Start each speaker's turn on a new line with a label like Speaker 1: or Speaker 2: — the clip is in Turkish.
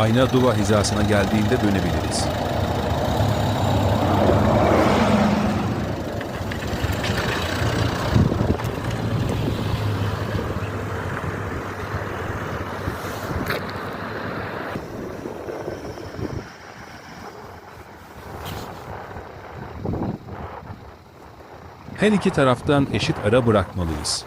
Speaker 1: Ayna duva hizasına geldiğinde dönebiliriz. Her iki taraftan eşit ara bırakmalıyız.